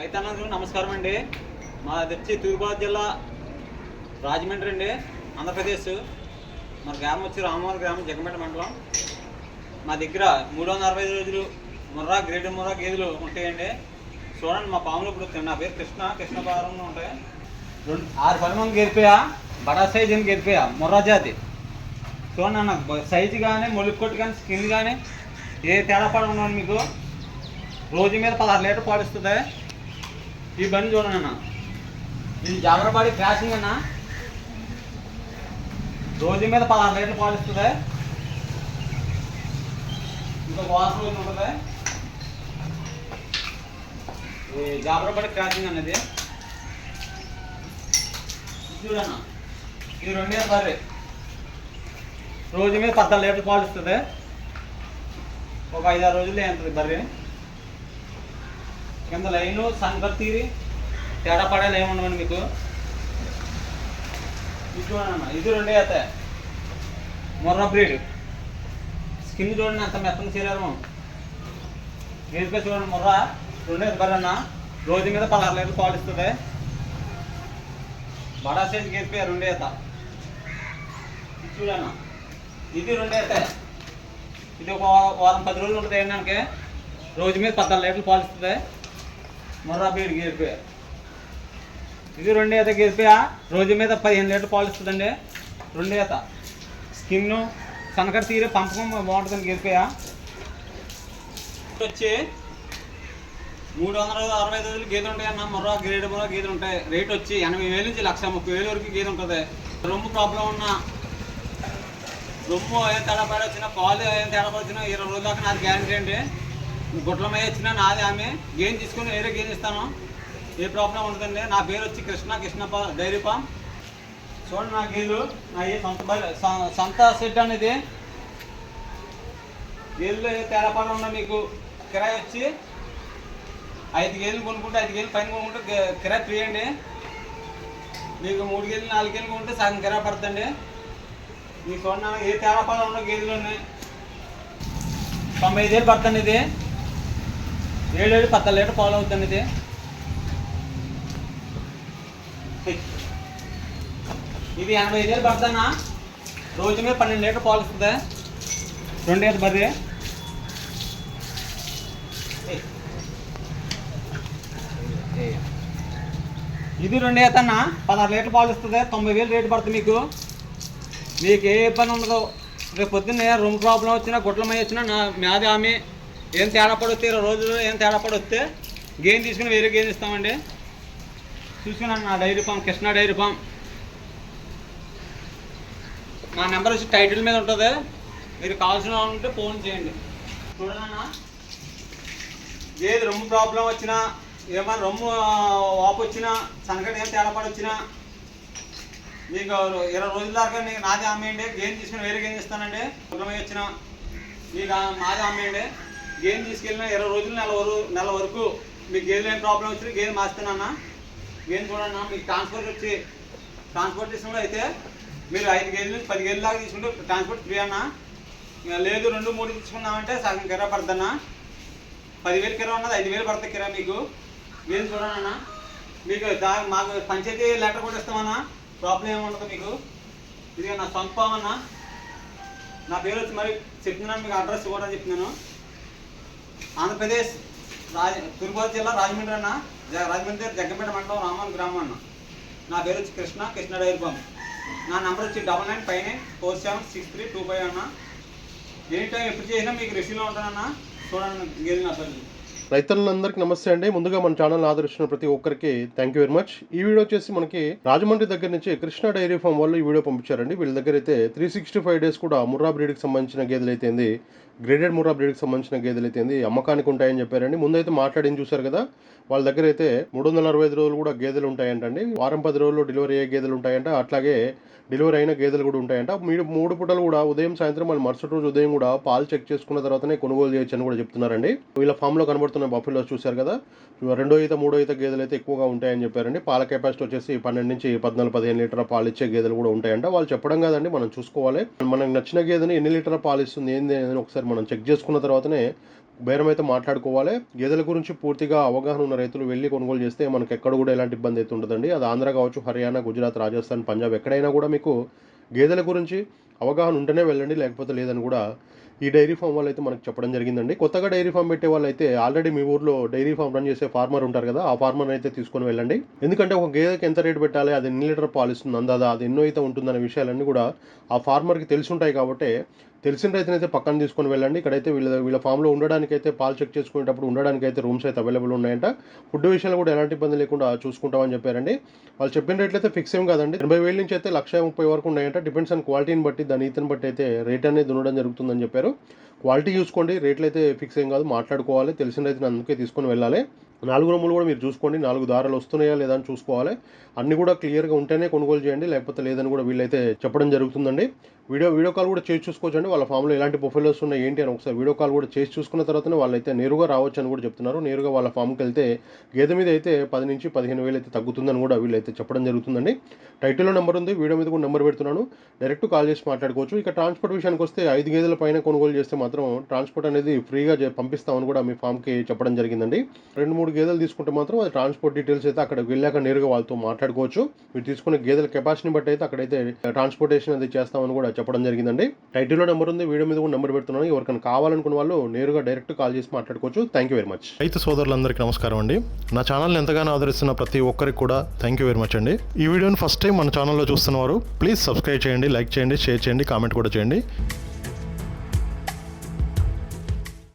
రైతన్నలకు నమస్కారం అండి. మాది వచ్చి తూర్పుగోదావరి జిల్లా రాజమండ్రి అండి ఆంధ్రప్రదేశ్. మా గ్రామం వచ్చి రామవరం గ్రామం జగంపేట మండలం. మా దగ్గర మూడు వందల అరవై ఐదు రోజులు ముర్రా గ్రేడ్ ముర్రా గేదెలు ఉంటాయండి. చూడండి మా పాములు ఇప్పుడు నా పేరు కృష్ణ కృష్ణపారంలో ఉంటాయి. రెండు ఆరు పది మంది గెలిపోయా బడా సైజ్ అని గెలిపోయా ముర్రా జాతి. చూడండి అన్న సైజు కానీ మొలుక్కొట్టు కానీ స్కిన్ కానీ ఏ తేడా పడకుండా మీకు. రోజు మీద పదహారు లీటర్ పాడిస్తుంది ఈ బండి చూడండి అన్న. ఇది జాగ్రత్తపడి క్రాసింగ్ అన్న. రోజు మీద పదహారు లీటర్లు పాలిస్తుంది ఇంకా వాసన ఉంటుంది. ఈ జాగ్రత్తపడి క్రాసింగ్ అన్నది ఇది. చూడన్న ఇది రెండే బర్రె రోజు మీద పద్నాలుగు లీటర్లు పాలిస్తుంది ఒక ఐదారు రోజులు ఏంటది బర్రె? కింద లైన్ సంకర్ తీరి తేడా పడాలి ఏముండవండి మీకు? ఇది చూడండి అన్న ఇది రెండే అవుతాయి మొర్ర బ్రీడ్. స్కిన్ చూడండి అంత మెత్తని శరీరం గేదెపై చూడండి మొర్ర. రెండే బరన్న రోజు మీద పదహారు లీటర్లు పాలు ఇస్తుంది. బడా సైజ్ గేదెపై రెండే అవుతా ఇది చూడన్న. ఇది రెండే అవుతాయి ఇది ఒక వారం పది రోజులు ఉంటుంది ఏంటంటే రోజు మీద పద్నాలుగు లీటర్లు పాలు ఇస్తుంది. మొర్రా బీడ్ గేరిపోయా ఇది రెండు ఈత గేరిపోయా రోజు మీద పదిహేను లీటర్ పాలు ఇస్తుందండి. రెండు ఈత. స్కిన్ కనకర తీరే పంపకం బాగుంటుందని గేరిపోయా వచ్చి మూడు వందల అరవై ఐదు గేదెలు ఉంటాయి అన్న మొర్రా గ్రేడ్ మొర్రా గేదెలు ఉంటాయి. రేట్ వచ్చి ఎనభై వేలు నుంచి లక్ష ముప్పై వేలు వరకు గేదె ఉంటుంది. రొమ్ము ప్రాబ్లం ఉన్న రొమ్ము ఏం తేడా పడి వచ్చినా పాలు ఏం తేడా పడి వచ్చినా ఇరవై రోజుల దాకా నాకు గ్యారంటీ అండి. గుట్లమయ్య వచ్చినా నాది ఆమె. గేమ్ తీసుకుని వేరే గేమ్ ఇస్తాను ఏ ప్రాబ్లం ఉండదండి. నా పేరు వచ్చి కృష్ణ కృష్ణప పా- డైరీ ఫామ్ చూడండి నా గేలు. నా ఏ సొంత సొంత సెట్ అనేది. గేదెలు ఏ తేడా ఉన్నా మీకు కిరాయి వచ్చి ఐదు గేలు కొనుక్కుంటే ఐదు గేలు పైన కొనుక్కుంటే కిరాయి ఫ్రీ అండి. మీకు మూడు గేలు నాలుగు గేలు కొనుక్కుంటే సగం కిరాయి పడుతుంది. మీకు చూడండి ఏ తేడా ఉన్న గేదెలు ఉన్నాయి తొంభై ఐదు వేలు పడుతుంది ఇది. ఏడు ఏడు పద్నాలుగు లీటర్ పాలు అవుతుంది ఇది. ఇది ఎనభై ఐదు వేలు పడుతుందా రోజు మీద పన్నెండు లీటర్ పాలు ఇస్తుంది రెండు ఏళ్ళు బర్రె. ఇది రెండు ఏతన్నా పదహారు లీటర్ పాలు ఇస్తుంది తొంభై వేలు రేటు పడుతుంది మీకు. మీకు ఏ ఇబ్బంది ఉండదు. రేపు పొద్దున్నే రూమ్ ప్రాబ్లం వచ్చినా గుట్లమై వచ్చినా నా మాది ఆమె ఏం తేడా పడొస్తే ఇరవై రోజులు ఏం తేడా పడొస్తే గేమ్ తీసుకుని వేరే గేమ్ ఇస్తామండి. చూసుకున్నాను నా dairy farm Krishna dairy farm. నా నెంబర్ వచ్చి టైటిల్ మీద ఉంటుంది. మీరు కావాల్సిన ఉంటే ఫోన్ చేయండి. చూడనా ఏది రొమ్ము ప్రాబ్లం వచ్చినా ఏమైనా రొమ్ము వాపు వచ్చినా సనగడ ఏం తేడా పడొచ్చినా మీకు ఇరవై రోజుల దాకా నీకు నాది అమ్మేయండి. గేమ్ తీసుకుని వేరే గేమ్ ఇస్తానండి. కుటుంబం వచ్చిన మీకు ఆ- మాది అమ్మేయండి. గేమ్ తీసుకెళ్ళిన ఇరవై రోజులు నెల వరకు నెల వరకు మీకు గేమ్ ఏం ప్రాబ్లం వచ్చినా గేమ్ మాస్తానన్న గేమ్ చూడన్నా మీకు ట్రాన్స్పోర్ట్ వచ్చి ట్రాన్స్పోర్టేషన్లో అయితే మీరు ఐదు గేదెలు పది గేదెల దాకా తీసుకుంటే ట్రాన్స్పోర్ట్ ఫ్రీ అన్న. ఇక లేదు రెండు మూడు తీసుకున్నామంటే సగం కిరా పడుతుందన్నా పదివేలు కిరా ఉన్నది ఐదు వేలు పడుతుంది కిరా మీకు. గేమ్ చూడనన్నా మీకు దా మాకు పంచాయతీ లెటర్ కూడా ఇస్తామన్నా ప్రాబ్లం ఏముండదు మీకు. ఇది నా సొంత ఫామ్ అన్న నా పేరు వచ్చి మరి చెప్తున్నాను మీకు అడ్రస్ కూడా చెప్తున్నాను. ఆంధ్రప్రదేశ్ రాజ తిరుపతి జిల్లా రాజమండ్రి అన్న. జ- రాజమండ్రి జగ్గంపేట మండలం రామన్ గ్రామం అన్న. నా పేరు వచ్చి కృష్ణ కృష్ణ డైరీ ఫామ్. నా నెంబర్ వచ్చి double nine five nine four seven six three two five అన్న. ఎనీ టైం ఎప్పుడు చేసినా మీకు రిసీవ్లో ఉంటానన్నా. చూడండి గేది నా రైతులందరికీ నమస్తే అండి. ముందుగా మన ఛానల్ ఆదరిస్తున్న ప్రతి ఒక్కరికి థ్యాంక్ యూ వెరీ మచ్ ఈ వీడియో వచ్చేసి మనకి రాజమండ్రి దగ్గర నుంచి కృష్ణ డైరీ ఫామ్ వాళ్ళు ఈ వీడియో పంపించారండి. వీళ్ళ దగ్గర అయితే త్రీ సిక్స్టీ ఫైవ్ డేస్ కూడా ముర్రా బ్రీడ్కి సంబంధించిన గేదెలు అయితేంది గ్రేడెడ్ ముర్రా బ్రీడ్కి సంబంధించిన గేదెలు అయితే ఏంది? అమ్మకానికి ఉంటాయని చెప్పారండి. ముందైతే మాట్లాడింది చూశారు కదా వాళ్ళ దగ్గర అయితే మూడు వందల అరవై ఐదు రోజులు కూడా గేదెలు ఉంటాయంటండి. వారం పది రోజుల్లో డెలివరీ అయ్యే గేదెలు ఉంటాయంట. అట్లాగే డెలివరీ అయిన గేదెలు కూడా ఉంటాయంట. మీరు మూడు పూటలు కూడా ఉదయం సాయంత్రం మళ్ళీ మరుసటి రోజు ఉదయం కూడా పాలు చెక్ చేసుకున్న తర్వాతనే కొనుగోలు చేయొచ్చు అని కూడా చెప్తున్నారండి. వీళ్ళ ఫామ్లో కనబడుతున్న బఫెలో చూశారు కదా. రెండో ఈత మూడో ఈత గేదెలు అయితే ఎక్కువగా ఉంటాయని చెప్పారండి. పాల కెపాసిటీ వచ్చేసి పన్నెండు నుంచి పద్నాలుగు పదిహేను లీటర్ పాలు ఇచ్చే గేదెలు కూడా ఉంటాయంట. వాళ్ళు చెప్పడం కాదండి మనం చూసుకోవాలి. మనకు నచ్చిన గేదెని ఎన్ని లీటర్ పాలు ఇస్తుంది ఏంది అని ఒకసారి మనం చెక్ చేసుకున్న తర్వాతనే బేరం అయితే మాట్లాడుకోవాలి. గేదెల గురించి పూర్తిగా అవగాహన ఉన్న రైతులు వెళ్ళి కొనుగోలు చేస్తే మనకు ఎక్కడ కూడా ఎలాంటి ఇబ్బంది అయితే ఉండదండి. అది ఆంధ్ర కావచ్చు హర్యానా గుజరాత్ రాజస్థాన్ పంజాబ్ ఎక్కడైనా కూడా మీకు గేదెల గురించి అవగాహన ఉంటేనే వెళ్ళండి లేకపోతే లేదని కూడా ఈ డైరీ ఫామ్ వాళ్ళు అయితే మనకు చెప్పడం జరిగిందండి. కొత్తగా డైరీ ఫామ్ పెట్టే వాళ్ళు అయితే ఆల్రెడీ మీ ఊర్లో డైరీ ఫామ్ రన్ చేసే ఫార్మర్ ఉంటారు కదా ఆ ఫార్మర్ అయితే తీసుకొని వెళ్ళండి. ఎందుకంటే ఒక గేదెకి ఎంత రేటు పెట్టాలి అది ఎన్ని లీటర్ పాలిస్తుంది అందాదా అది ఎన్నో అయితే ఉంటుందనే విషయాలన్నీ కూడా ఆ ఫార్మర్కి తెలిసి ఉంటాయి కాబట్టి తెలిసిన రైతునైతే పక్కన తీసుకొని వెళ్ళండి. ఇక్కడైతే వీళ్ళ వీళ్ళ ఫామ్లో ఉండడానికి అయితే పాలు చెక్ చేసుకునేటప్పుడు ఉండడానికి అయితే రూమ్స్ అయితే అవైలబుల్ ఉన్నాయంట. ఫుడ్ విషయంలో కూడా ఎలాంటి ఇబ్బంది లేకుండా చూసుకుంటామని చెప్పారండి. వాళ్ళు చెప్పిన రేట్లు అయితే ఫిక్స్ ఏం కాదండి. ఎనభై వేల నుంచి అయితే లక్ష ముప్పై వరకు ఉన్నాయంట. డిపెండ్స్ ఆన్ క్వాలిటీని బట్టి దాని ఈతని బట్టి అయితే రేట్ అనేది ఉండడం జరుగుతుందని చెప్పారు. క్వాలిటీ చూసుకోండి. రేట్లు అయితే ఫిక్స్ ఏం కాదు. మాట్లాడుకోవాలి. తెలిసిన రైతుని అందుకే తీసుకొని వెళ్ళాలి. నాలుగు రొమ్ములు కూడా మీరు చూసుకోండి. నాలుగు దారాలు వస్తున్నాయా లేదా అని చూసుకోవాలి. అన్ని కూడా క్లియర్గా ఉంటేనే కొనుగోలు చేయండి. లేకపోతే లేదని కూడా వీళ్ళైతే చెప్పడం జరుగుతుందండి. వీడియో వీడియో కాల్ కూడా చేసి చూసుకోవచ్చండి. వాళ్ళ ఫామ్లో ఎలాంటి బొఫెలోస్ ఉన్నాయి ఏంటి అని ఒకసారి వీడియో కాల్ కూడా చేసి చూసుకున్న తర్వాతనే వాళ్ళైతే నేరుగా రావచ్చు అని కూడా చెప్తున్నారు. నేరుగా వాళ్ళ ఫామ్కి వెళ్తే గేదె మీద అయితే పది నుంచి పదిహేను వేలు అయితే తగ్గుతుందని కూడా వీళ్ళైతే చెప్పడం జరుగుతుందండి. టైటిల్లో నెంబర్ ఉంది వీడియో మీద కూడా నెంబర్ పెడుతున్నాను. డైరెక్ట్ కాల్ చేసి మాట్లాడుకోవచ్చు. ఇక ట్రాన్స్పోర్ట్ విషయానికి వస్తే ఐదు గేదెల పైన కొనుగోలు చేస్తే మాత్రం ట్రాన్స్పోర్ట్ అనేది ఫ్రీగా పంపిస్తామని కూడా మీ ఫామ్కి చెప్పడం జరిగిందండి. రెండు మూడు గేదెలు తీసుకుంటే మాత్రం అది ట్రాన్స్పోర్ట్ డీటెయిల్స్ అయితే అక్కడ వెళ్ళాక నేరుగా వాళ్ళతో మాట్లాడుకోవచ్చు. మీరు తీసుకునే గేదెల కెపాసిటీని బట్టి అయితే అక్కడైతే ట్రాన్స్పోర్టేషన్ అది చేస్తామని కూడా చెప్పడం జరిగిందండి. టైటిల్లో నెంబర్ ఉంది వీడియో మీద కూడా నెంబర్ పెడుతున్నాను. ఎవరికైనా కావాలనుకున్న వాళ్ళు నేరుగా డైరెక్ట్ కాల్ చేసి మాట్లాడుకోవచ్చు. థ్యాంక్ యూ వెరీ మచ్ రైతు సోదరులందరికీ నమస్కారం అండి. నా ఛానల్ని ఎంతగానో ఆదరిస్తున్న ప్రతి ఒక్కరికి కూడా థ్యాంక్ యూ వెరీ మచ్ అండి. ఈ వీడియోని ఫస్ట్ టైం మన ఛానల్లో చూస్తున్నవారు ప్లీజ్ సబ్స్క్రైబ్ చేయండి లైక్ చేయండి షేర్ చేయండి కామెంట్ కూడా చేయండి.